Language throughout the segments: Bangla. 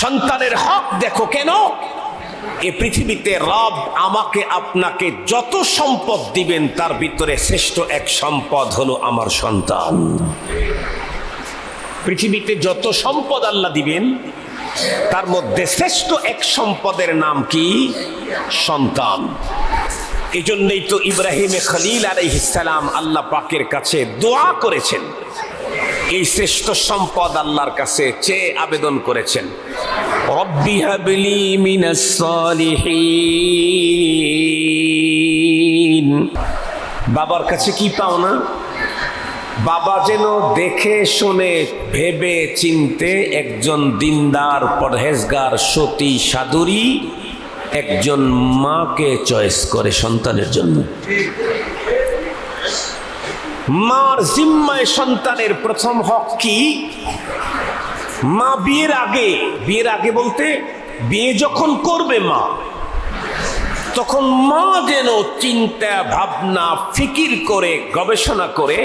সন্তানের হক দেখো কেন? এ পৃথিবীতে রব আমাকে আপনাকে যত সম্পদ দিবেন, তার ভিতরে শ্রেষ্ঠ এক সম্পদ হলো আমার সন্তান। পৃথিবীতে যত সম্পদ আল্লাহ দিবেন, তার মধ্যে শ্রেষ্ঠ এক সম্পদের নাম কি? সন্তান। এই জন্যই তো ইব্রাহিম খলিল আলাইহিসালাম আল্লাহ পাকের কাছে দোয়া করেছেন। এই শ্রেষ্ঠ সম্পদ আল্লাহর কাছে চেয়ে আবেদন করেছেন। বাবার কাছে কি পাও না? বাবা যেন দেখে, শুনে, ভেবে, চিনতে একজন দিনদার, পরহেজগার, সতী সাধুরী একজন মাকে চয়েস করে সন্তানের জন্য। মার জিম্মায় সন্তানের প্রথম হক কি? মা বিয়ের আগে বিয়ের আগে বলতে বিয়ে যখন করবে মা, তখন মা যেন চিন্তা, ভাবনা, ফিকির করে, গবেষণা করে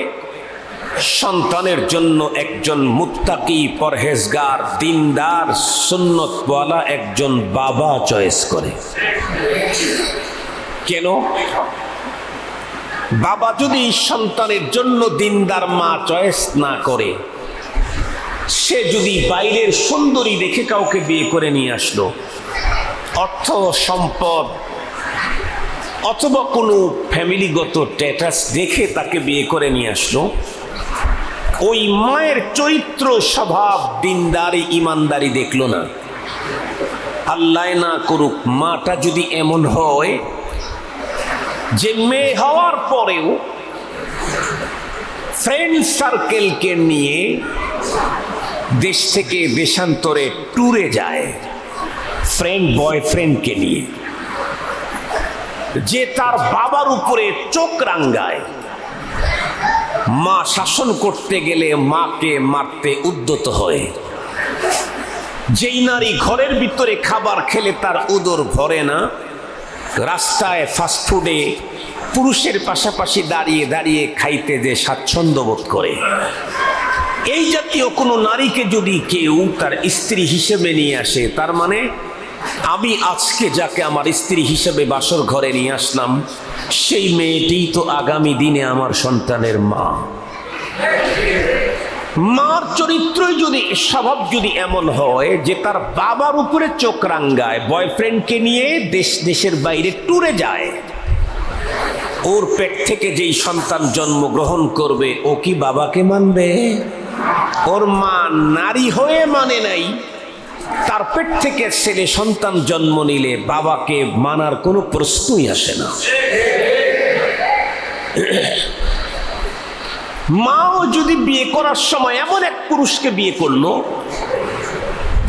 সন্তানের জন্য একজন মুত্তাকি, পরহেজগার, দিনদার, সুন্নতওয়ালা একজন বাবা চয়েস করে। কেন? বাবা যদি সন্তানের জন্য দিনদার মা চয়েস না করে, সে যদি বাইরের সুন্দরী দেখে কাউকে বিয়ে করে নিয়ে আসলো, অর্থ সম্পদ অথবা কোনো ফ্যামিলিগত স্ট্যাটাস দেখে তাকে বিয়ে করে নিয়ে আসলো, ওই মায়ের চরিত্র স্বভাব দিনদারি ইমানদারি দেখল না। আল্লাহ না করুক, মাটা যদি এমন হয় যে মেয়ে হওয়ার পরেও ফ্রেন্ড সার্কেলকে নিয়ে দেশ থেকে দেশান্তরে ট্যুরে যায় ফ্রেন্ড বয়ফ্রেন্ডকে নিয়ে। যে তার বাবার উপরে চোখ রাঙ্গায়। মা শাসন করতে গেলে মাকে মারতে উদ্যত হয়। যেই নারী ঘরের ভিতরে খাবার খেলে তার উদর ভরে না, রাস্তায় ফাস্টফুডে পুরুষের পাশাপাশি দাঁড়িয়ে দাঁড়িয়ে খাইতে যে স্বাচ্ছন্দ্য বোধ করে। এই জাতীয় কোনো নারীকে যদি কেউ তার স্ত্রী হিসেবে নিয়ে আসে, তার মানে আমি আজকে যাকে আমার স্ত্রী হিসেবে বাসর ঘরে নিয়ে আসলাম, সেই মেয়েটি তো আগামী দিনে আমার সন্তানের মা। মার চরিত্রই যদি, স্বভাব যদি এমন হয় যে তার বাবার উপরে চোখ রাঙ্গায়, বয়ফ্রেন্ডকে নিয়ে দেশ দেশের বাইরে ট্যুরে যায় ওর পেট থেকে যেই সন্তান জন্মগ্রহণ করবে, ও কি বাবাকে মানবে? ওর মা নারী হয়ে মানে নাই। তার পেট থেকে ছেলে সন্তান জন্ম নিলে বাবাকে মানার কোনো প্রশ্নই আসে না। মাও যদি বিয়ে করার সময় এমন এক পুরুষকে বিয়ে করল,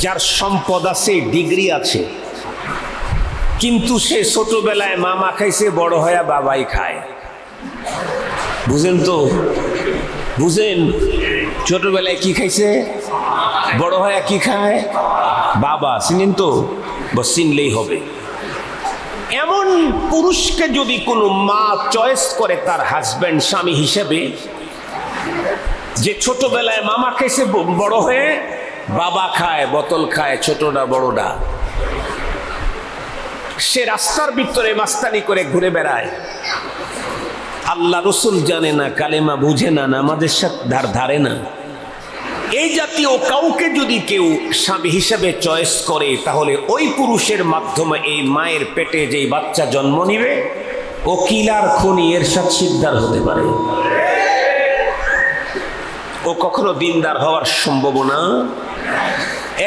যার সম্পদ আছে, ডিগ্রি আছে কিন্তু সে ছোটবেলায় মামা খাইছে, বড় হয়ে বাবাই খায়। বুঝেন তো? বুঝেন? ছোটবেলায় কি খাইছে? বড় হয়ে কি খায়? বাবা, চিনেন তো? চিনলেই হবে। এমন পুরুষকে যদি কোনো মা চয়েস করে তার হাজব্যান্ড, স্বামী হিসেবে, যে ছোটবেলায় মামা খেয়েছে বড় হয়ে বাবা খায়, বোতল খায়, ছোটটা বড়টা সে রাস্তার ভিতরে মাস্তানি করে ঘুরে বেড়ায়। আল্লাহ রসুল জানে না, কালেমা বুঝে না নামাজের সাথে ধার ধারে না। এই জাতীয় কাউকে যদি কেউ স্বামী হিসেবে চয়েস করে, তাহলে ওই পুরুষের মাধ্যমে এই মায়ের পেটে যেই বাচ্চা জন্ম নিবে ও কিলার খনি এর সাথে সিদ্ধার হতে পারে। ও কখনো দিনদার হওয়ার সম্ভাবনা?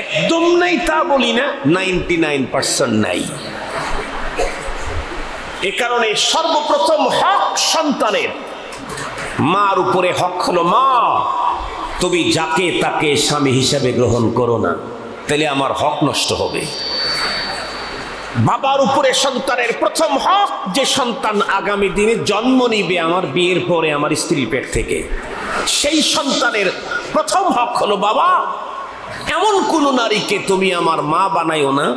একদম নাই তা বলি না, নাইনটি নাইন পার্সেন্ট নাই। এ কারণে সর্বপ্রথম হক সন্তানের মার উপরে হক হলো মা। তুমি যাকে তাকে স্বামী হিসাবে গ্রহণ করো না, তাহলে আমার হক নষ্ট হবে। বাবার উপরে সন্তানের প্রথম হক যে সন্তান আগামী দিনে জন্ম নিবে আমার বিয়ের পরে আমার স্ত্রীর পেট থেকে। সেই সন্তানের প্রথম হক হলো বাবা, এমন কোন নারীকে তুমি আমার মা বানাইও না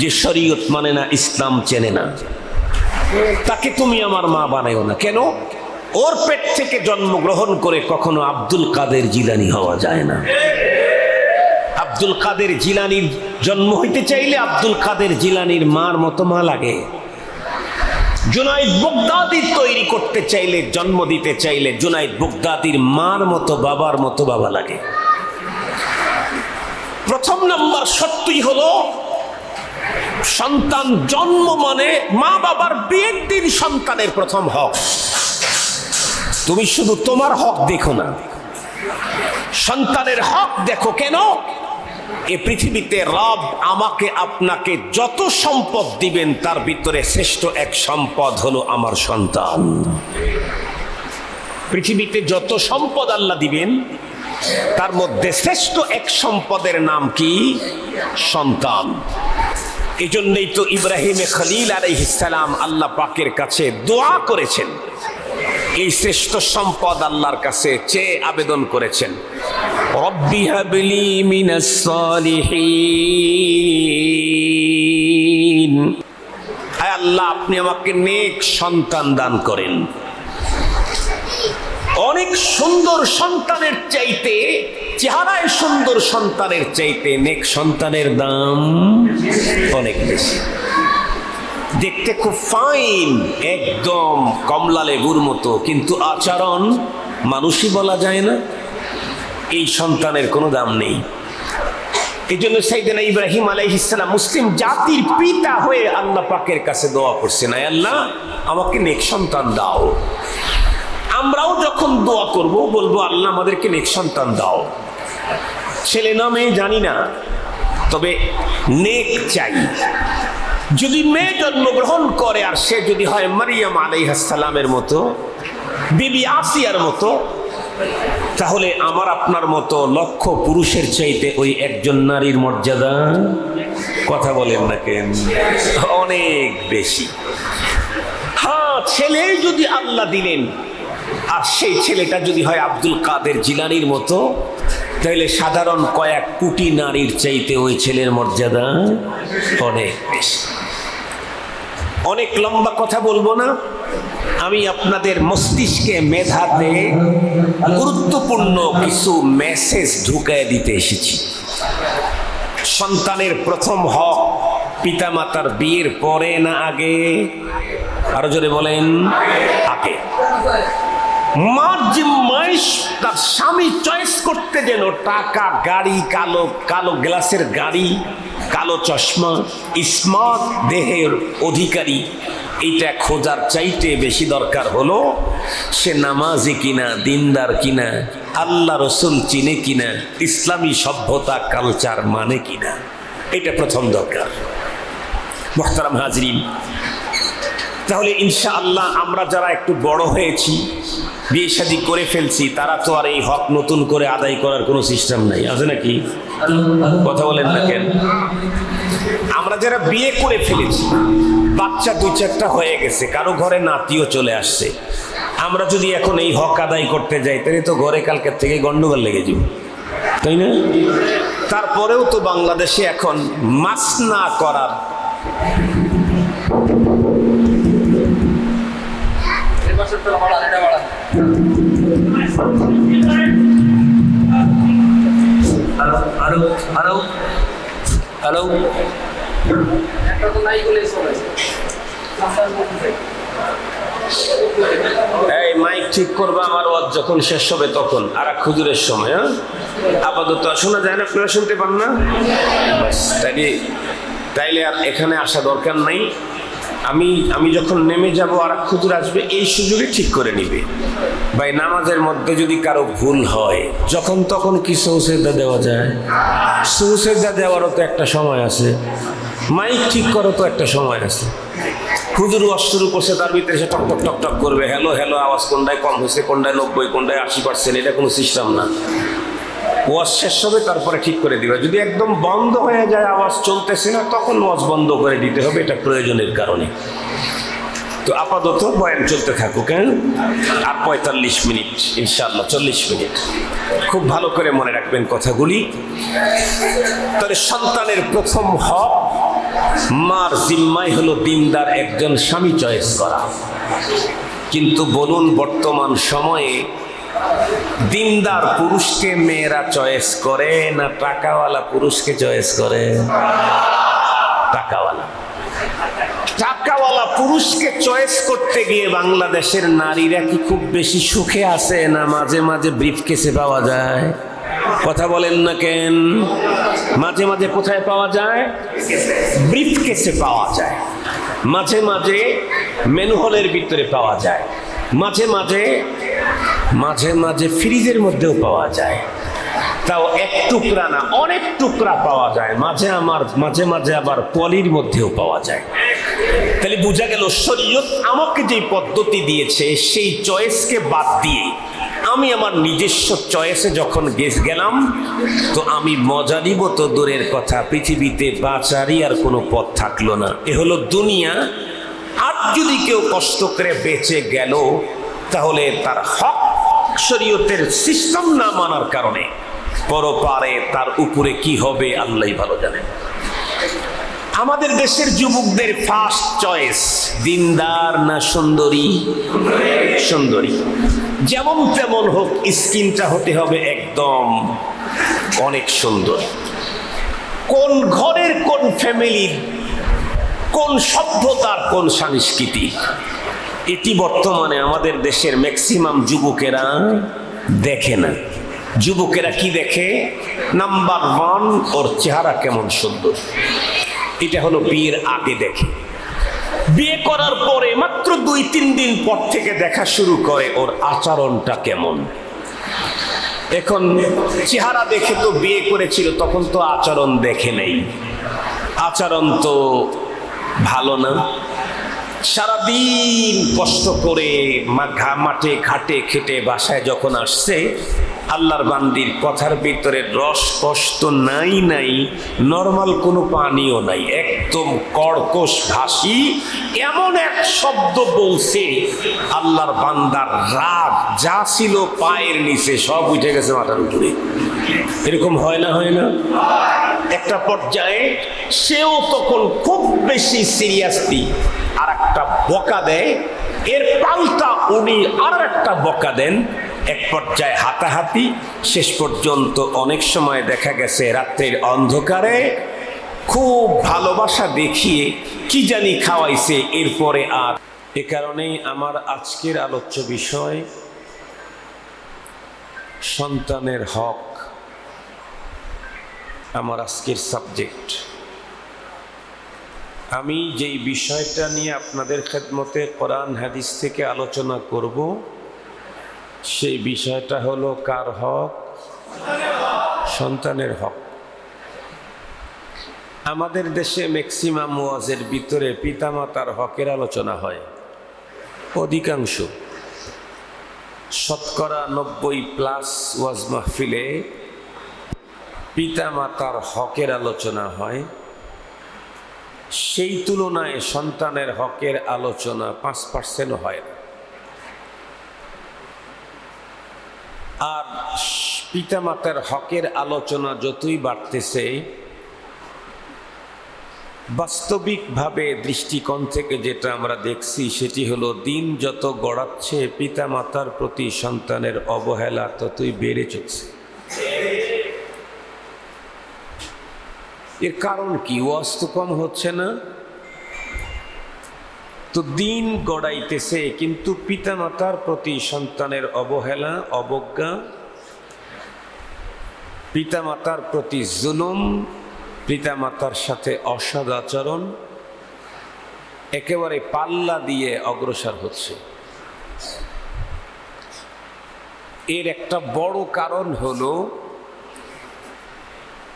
যে শরীয়ত মানে না, ইসলাম চেনে না। তাকে তুমি আমার মা বানাইও না। কেন? ওর পেট থেকে জন্মগ্রহণ করে কখনো আব্দুল কাদের জিলানি হওয়া যায় না। আব্দুল কাদের জিলানির জন্ম হইতে চাইলে আব্দুল কাদের জিলানির মার মতো মা লাগে। জুনাইদ বুগদাদি তৈরি করতে চাইলে, জন্ম দিতে চাইলে জুনাইদ বুগদাদির মার মতো, বাবার মতো বাবা লাগে। প্রথম নাম্বার সত্যই হলো সন্তান জন্ম মানে মা বাবার বিয়ের দিন সন্তানের প্রথম হক। তুমি শুধু তোমার হক দেখো না। সন্তানের হক দেখো কেন? এ পৃথিবীতে রব আমাকে আপনাকে যত সম্পদ দিবেন, তার ভিতরে শ্রেষ্ঠ এক সম্পদ হলো আমার সন্তান। পৃথিবীতে যত সম্পদ আল্লাহ দিবেন, তার মধ্যে শ্রেষ্ঠ এক সম্পদের নাম কি? সন্তান। এই জন্যই তো ইব্রাহিম খলিল আলাইহিসালাম আল্লাহ পাকের কাছে দোয়া করেছেন। এই শ্রেষ্ঠ সম্পদ আল্লাহর কাছে চেয়ে আবেদন করেছেন। আল্লাহ, আপনি আমাকে নেক সন্তান দান করেন। অনেক সুন্দর সন্তানের চাইতে, চেহারায় সুন্দর সন্তানের চাইতে নেক সন্তানের দাম অনেক বেশি। দেখতে খুব ফাইন, একদম কমলা লেবুর মতো, কিন্তু আচরণ মানুষই বলা যায় না। এই সন্তানের কোনো দাম নেই। এই জন্য সাইদিনা ইব্রাহিম আলাইহিসালাম মুসলিম জাতির পিতা হয়ে আল্লাহ পাকের কাছে দোয়া করছেন, আয় আল্লাহ, আমাকে নেক সন্তান দাও। আমরাও যখন দোয়া করব, বলব, আল্লাহ আমাদেরকে নেক সন্তান দাও। ছেলে না, মেয়ে জানি না, তবে নেক চাই। যদি মেয়ে জন্মগ্রহণ করে আর সে যদি হয় মারিয়াম আলাইহাসালামের মতো, বিবি আসিয়ার মতো, তাহলে আমার আপনার মতো লক্ষ পুরুষের চাইতে ওই একজন নারীর মর্যাদা কথা বলেন না কেন? অনেক বেশি। হ্যাঁ ছেলে যদি আল্লাহ দিলেন আর সেই ছেলেটা যদি হয় আব্দুল কাদের জিলানির মতো, তাহলে সাধারণ কয়েক কোটি নারীর চাইতে ওই ছেলের মর্যাদা অনেক বেশি। অনেক লম্বা কথা বলব না। আমি আপনাদের মস্তিষ্কে মেধাতে গুরুত্বপূর্ণ কিছু মেসেজ ঢুকায় দিতে এসেছি। সন্তানের প্রথম হক পিতামাতার বিয়ের পরে না আগে? আরও জোরে বলেন, আগে। মার জিম্মাইশ তার স্বামী চয়েস করতে যেন টাকা, গাড়ি, কালো কালো গ্লাসের গাড়ি, কালো চশমা স্মার্ট দেহের অধিকারী এইটা খোঁজার চাইতে বেশি দরকার হলো, সে নামাজি কিনা, দিনদার কিনা, আল্লাহ রসুল চিনে কিনা, ইসলামী সভ্যতা কালচার মানে কিনা, এটা প্রথম দরকার। মোহতারাম হাজরিন তাহলে ইনশা আল্লাহ আমরা যারা একটু বড় হয়েছি, বিয়ে শাদী করে ফেলছি, তারা তো আর এই হক নতুন করে আদায় করার কোনো সিস্টেম নাই। আছে নাকি? কথা বলেন না কেন? আমরা যারা বিয়ে করে ফেলেছি, বাচ্চা দুই চারটা হয়ে গেছে, কারও ঘরে নাতিও চলে আসছে। আমরা যদি এখন এই হক আদায় করতে যাই, তাহলে তো ঘরে কালকের থেকে গন্ডগোল লেগে যাব। তাই না? তারপরেও তো বাংলাদেশে এখন মাস না করার হ্যালো এই মাইক ঠিক করবে, আমার ওয়াজ যখন শেষ হবে তখন, আর খুজুরের সময় হ্যাঁ? আপাতত শোনা যায় না, আপনারা শুনতে পান না? তাইলে তাইলে আর এখানে আসা দরকার নাই। আমি আমি যখন নেমে যাব আর এক আসবে, এই সুযোগে ঠিক করে নিবে। ভাই, নামাজের মধ্যে যদি কারও ভুল হয়, যখন তখন কি সৌসেদা দেওয়া যায়? সৌসেদা দেওয়ারও তো একটা সময় আছে। মাইক ঠিক করো তো একটা সময় আছে। হুজুর অস্ত্র করছে তার ভিতরে সে টক টক টক টক করবে। হ্যালো হ্যালো, আওয়াজ কোনটায় কম হয়েছে, কোনটায় নব্বই, কোনটায় আশি পার্সেন্ট এটা কোনো সিস্টেম না। ওয়াজ শেষ হবে, তারপরে ঠিক করে দিবে। যদি একদম বন্ধ হয়ে যায়, আওয়াজ চলতেছে না, তখন ওয়াজ বন্ধ করে দিতে হবে, এটা প্রয়োজনের কারণে। তো আপাতত বয়ান চলতে থাকুক হ্যাঁ? আর পঁয়তাল্লিশ মিনিট ইনশাল্লাহ চল্লিশ মিনিট। খুব ভালো করে মনে রাখবেন কথাগুলি। তাহলে সন্তানের প্রথম হক, মার জিম্মাই হলো দিনদার একজন স্বামী চয়েস করা। কিন্তু বলুন, বর্তমান সময়ে দিনদার পুরুষকে মেয়েরা চয়েস করে না টাকাওয়ালা পুরুষকে চয়েস করে? টাকাওয়ালা। টাকাওয়ালা পুরুষকে চয়েস করতে গিয়ে বাংলাদেশের নারীরা কি খুব বেশি সুখে আছে না মাঝে মাঝে ব্রিফ কেসে পাওয়া যায়? কথা বলেন না কেন? মাঝে মাঝে কোথায় পাওয়া যায়? ব্রিফ কেসে পাওয়া যায়। মাঝে মাঝে মেনুহলের ভিতরে পাওয়া যায়। মাঝে মাঝে মাঝে মাঝে ফ্রিজের মধ্যেও পাওয়া যায়। তাও এক টুকরা না, অনেক টুকরা পাওয়া যায়। মাঝে আমার, মাঝে মাঝে আবার পলির মধ্যেও পাওয়া যায়। তাহলে বোঝা গেল শরীয়ত আমাকে যে পদ্ধতি দিয়েছে, সেই চয়েসকে বাদ দিয়ে আমি আমার নিজস্ব চয়েসে যখন গেস গেলাম, তো আমি মজা নিব তো দূরের কথা, পৃথিবীতে বাঁচারই আর কোনো পথ থাকল না। এ হলো দুনিয়া। আর যদি কেউ কষ্ট করে বেঁচে গেল তাহলে তার হক শরীয়তের সিস্টেম না মানার কারণে পরপারে তার উপরে কি হবে আল্লাহ ভালো জানেন। আমাদের দেশের যুবকদের ফার্স্ট চয়েস দিনদার না সুন্দরী? সুন্দরী। যেমন তেমন হোক, স্কিনটা হতে হবে একদম অনেক সুন্দর। কোন ঘরের কোন ফ্যামিলির কোন সভ্যতার কোন সংস্কৃতি? এটি বর্তমানে আমাদের দেশের ম্যাক্সিমাম যুবকেরা দেখে না। যুবকেরা কি দেখে? নাম্বার ওয়ান ওর চেহারা কেমন সুন্দর। এটা হলো বিয়ের আগে দেখে। বিয়ে করার পরে মাত্র দুই, তিন দিন পর থেকে দেখা শুরু করে ওর আচরণটা কেমন। এখন চেহারা দেখে তো বিয়ে করেছিল, তখন তো আচরণ দেখে নেই। আচরণ তো ভালো না। সারাদিন কষ্ট করে মা- ঘা- মাঠে ঘাটে খেটে বাসায় যখন আসছে আল্লাহর বান্দির কথার ভিতরে রস, কষ্ট নাই নাই, নর্মাল কোনো পানিও নাই। একদম কর্কশ ভাসি এমন এক শব্দ বলছে, আল্লাহর বান্দার রাগ যা ছিল পায়ের নিচে সব উঠে গেছে মাথার উপরে। এরকম হয় না হয় না? একটা পর্যায়ে সেও তখন খুব বেশি সিরিয়াসলি আর একটা বকা দেয়, এর পাল্টা উনি আর একটা বকা দেন এক পর্যায়ে হাতাহাতি, শেষ পর্যন্ত অনেক সময় দেখা গেছে রাত্রের অন্ধকারে খুব ভালোবাসা দেখিয়ে কি জানি খাওয়াইছে, এরপরে আর। এ কারণেই আমার আজকের আলোচ্য বিষয়, সন্তানের হক, আমার আজকের সাবজেক্ট। আমি যেই বিষয়টা নিয়ে আপনাদের খেদমতে কোরআন হাদিস থেকে আলোচনা করব সেই বিষয়টা হলো কার হক? সন্তানের হক। আমাদের দেশে ম্যাক্সিমাম ওয়াজের ভিতরে পিতামাতার হকের আলোচনা হয়। অধিকাংশ। শতকরা নব্বই প্লাস ওয়াজ মাহফিলে পিতামাতার হকের আলোচনা হয়। সেই তুলনায় সন্তানের হকের আলোচনা পাঁচ পার্সেন্ট হয় না। আর পিতামাতার হকের আলোচনা যতই বাড়তেছে, বাস্তবিকভাবে দৃষ্টিকোণ থেকে যেটা আমরা দেখছি, সেটি হলো দিন যত গড়াচ্ছে, পিতামাতার প্রতি সন্তানের অবহেলা ততই বেড়ে চলছে। এর কারণ কি? ওয়াজ তো কম হচ্ছে না। তো দিন গড়াইতেছে, কিন্তু পিতামাতার প্রতি সন্তানের অবহেলা, অবজ্ঞা, পিতামাতার প্রতি জুলুম, পিতামাতার সাথে অসদ আচরণ, একেবারে পাল্লা দিয়ে অগ্রসর হচ্ছে। এর একটা বড় কারণ হলো,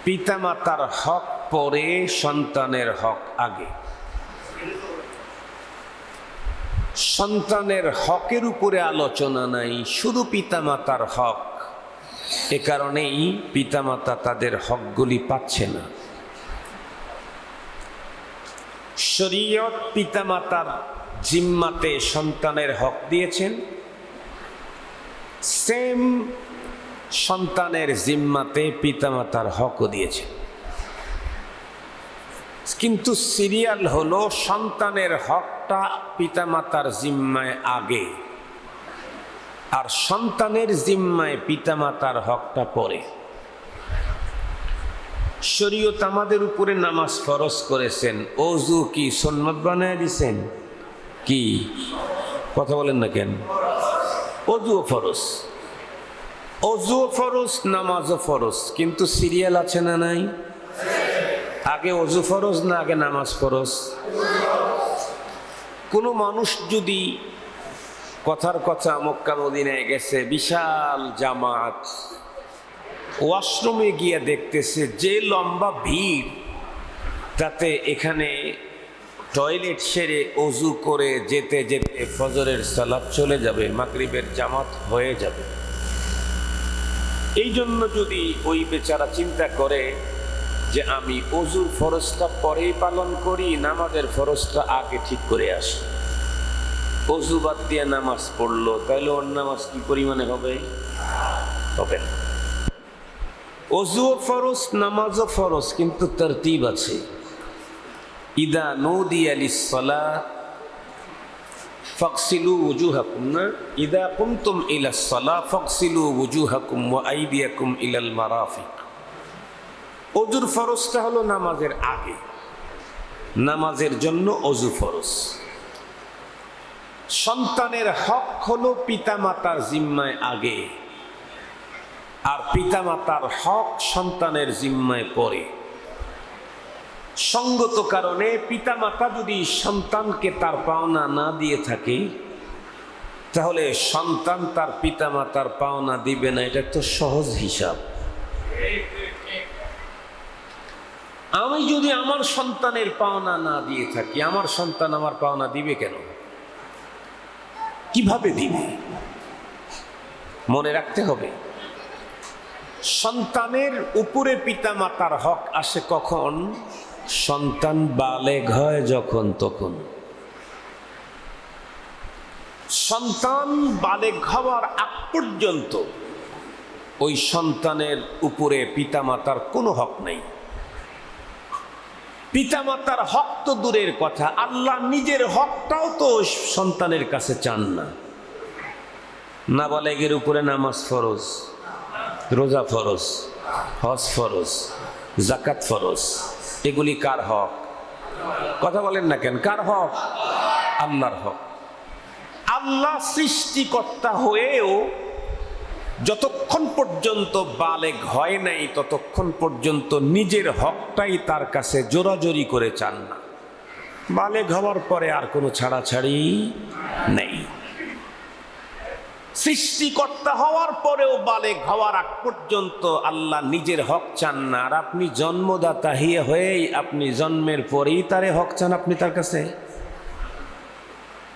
পিতামাতার হক পরে সন্তানের হক আগে। সন্তানের হকের উপরে আলোচনা নাই, শুধু পিতামাতার হক। এ কারণেই পিতামাতা তাদের হকগুলি পাচ্ছে না। শরীয়ত পিতামাতার জিম্মাতে সন্তানের হক দিয়েছেন। সেম সন্তানের জিম্মাতে পিতামাতার হকও দিয়েছে কিন্তু সিরিয়াল হলো সন্তানের হকটা পিতামাতার জিম্মায় আগে। আর সন্তানের জিম্মায় পিতামাতার হকটা পরে। শরীয়ত আমাদের উপরে নামাজ ফরজ করেছেন। অজু কি সন্ন্যত বানায় দিছেন? কি? কথা বলেন না কেন? অজুও ফরজ। অজুও ফরজ, নামাজও ফরজ। কিন্তু সিরিয়াল আছে না নাই? আগে অজু ফরজ না আগে নামাজ ফরজ? কোনো মানুষ যদি কথার কথা মক্কা মদিনায় গেছে, বিশাল জামাত, ওয়াশরুমে গিয়ে দেখতেছে যে লম্বা ভিড়, তাতে এখানে টয়লেট সেরে অজু করে যেতে যেতে ফজরের সালাদ চলে যাবে, মাগরিবের জামাত হয়ে যাবে। এই জন্য যদি ওই বেচারা চিন্তা করে যে আমি অজুর ফরজটা পরেই পালন করি, নামাজের ফরজটা আগে ঠিক করে আসি। অজু বাদ দিয়ে নামাজ পড়ল তাহলে ওর নামাজ কি পরিমাণে হবে? হবে না। অজুও ফরজ, নামাজও ফরজ, কিন্তু তরতিব আছে। ইদা নৌদি আলি সলা ফকসিলু উজুহাকুম, না? ইদা কুমতুম ইলা সলা ফকসিলু উজুহাকুম ওয়া আইদিয়াকুম ইলাল মারাফিক। অজুর ফরজটা হলো নামাজের আগে। নামাজের জন্য অজু ফরজ। সন্তানের হক হলো পিতামাতার জিম্মায় আগে। আর পিতামাতার হক সন্তানের জিম্মায় পড়ে সঙ্গত কারণে পিতামাতা যদি সন্তানকে তার পাওনা না দিয়ে থাকে, তাহলে সন্তান তার পিতামাতার পাওনা দিবে না। এটা তো সহজ হিসাব। আমি যদি আমার সন্তানের পাওনা না দিয়ে থাকি, আমার সন্তান আমার পাওনা দিবে কেন? কীভাবে দিবে? মনে রাখতে হবে, সন্তানের উপরে পিতামাতার হক আসে কখন? সন্তান বালেগ হয় যখন তখন। সন্তান বালেগ হওয়ার আগ পর্যন্ত ওই সন্তানের উপরে পিতামাতার কোনো হক নেই। পিতামাতার হক তো দূরের কথা। আল্লাহ নিজের হকটাও তো সন্তানের কাছে চান না। নাবালেগের উপরে নামাজ ফরজ, রোজা ফরজ, হজ ফরজ জাকাত ফরজ। এগুলি কার হক? কথা বলেন না কেন? কার হক? আল্লাহর হক। আল্লাহ সৃষ্টিকর্তা হয়েও যতক্ষণ পর্যন্ত বালেগ হয় নাই, ততক্ষণ পর্যন্ত নিজের হকটাই তার কাছে জোরাজোরি করে চান না। বালেগ হওয়ার পরে আর কোনো ছাড়াছাড়ি নেই। সৃষ্টিকর্তা হওয়ার পরেও বালেগ হওয়ার আগ পর্যন্ত আল্লাহ নিজের হক চান না। আর আপনি জন্মদাতা, হিয়ে হয়েই আপনি জন্মের পরেই তারে হক চান আপনি তার কাছে?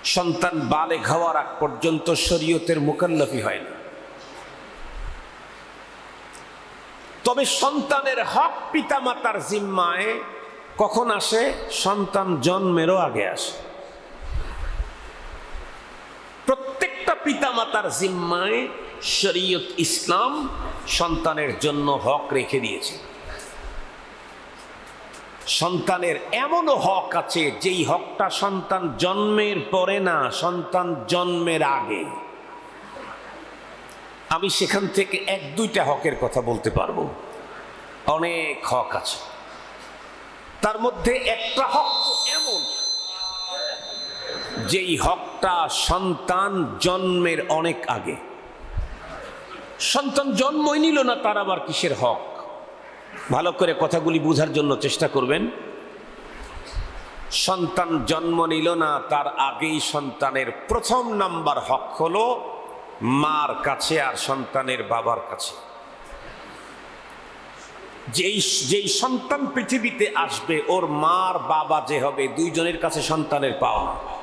সন্তান বালেগ হওয়ার আগ পর্যন্ত শরীয়তের মুকাল্লফি হয় না। তবে সন্তানের হক পিতামাতার জিম্মায় কখন আসে? সন্তান জন্মেরও আগে আসে। প্রত্যেকটা পিতামাতার জিম্মায় শরীয়ত ইসলাম সন্তানের জন্য হক রেখে দিয়েছে। সন্তানের এমনও হক আছে যেই হকটা সন্তান জন্মের পরে না, সন্তান জন্মের আগে। আমি সেখান থেকে এক, দুইটা হকের কথা বলতে পারব। অনেক হক আছে। তার মধ্যে একটা হক এমন, যেই হকটা সন্তান জন্মের অনেক আগে। সন্তান জন্মই নিল না, তার আবার কিসের হক? ভালো করে কথাগুলি বোঝার জন্য চেষ্টা করবেন। সন্তান জন্ম নিল না, তার আগেই সন্তানের প্রথম নাম্বার হক হলো মার কাছে আর সন্তানের বাবার কাছে। যেই যেই সন্তান পৃথিবীতে আসবে, ওর মার বাবা যে হবে, দুইজনের কাছে সন্তানের পাওয়া